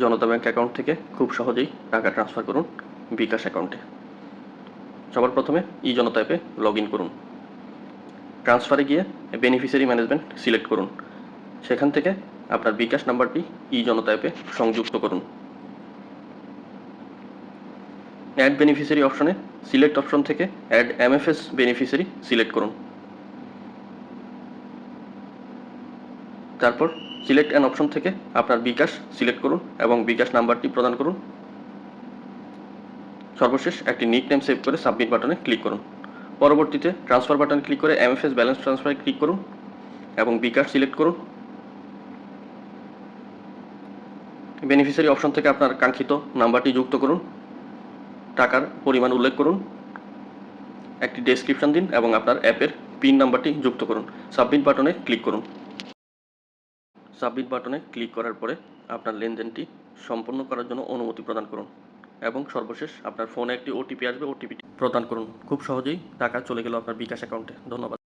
জনতা bank account থেকে খুব সহজেই টাকা ট্রান্সফার করুন বিকাশ অ্যাকাউন্টে। সবার প্রথমে ই জনতা অ্যাপে লগ ইন করুন। ট্রান্সফারে গিয়ে বেনিফিশিয়ারি ম্যানেজমেন্ট সিলেক্ট করুন। সেখান থেকে আপনার বিকাশ নাম্বারটি ই জনতা অ্যাপে সংযুক্ত করুন। অ্যাড বেনিফিশিয়ারি অপশনে সিলেক্ট অপশন থেকে অ্যাড এমএফএস বেনিফিশিয়ারি সিলেক্ট করুন। তারপর সিলেক্ট অ্যান অপশন থেকে আপনার বিকাশ সিলেক্ট করুন এবং বিকাশ নাম্বারটি প্রদান করুন। সর্বশেষ একটি নিক নেম সেভ করে সাবমিট বাটনে ক্লিক করুন। পরবর্তীতে ট্রান্সফার বাটনে ক্লিক করে এমএফএস ব্যালেন্স ট্রান্সফারে ক্লিক করুন এবং বিকাশ সিলেক্ট করুন। বেনিফিশিয়ারি অপশন থেকে আপনার কাঙ্ক্ষিত নাম্বারটি যুক্ত করুন। টাকার পরিমাণ উল্লেখ করুন। একটি ডেসক্রিপশন দিন এবং আপনার অ্যাপের পিন নাম্বারটি যুক্ত করুন। সাবমিট বাটনে ক্লিক করুন। সাবমিট বাটনে ক্লিক করার পরে আপনার লেনদেনটি সম্পন্ন করার জন্য অনুমতি প্রদান করুন এবং সর্বশেষ আপনার ফোনে একটি ওটিপি আসবে, ওটিপিটি প্রদান করুন। খুব সহজেই টাকা চলে গেল আপনার বিকাশ অ্যাকাউন্টে। ধন্যবাদ।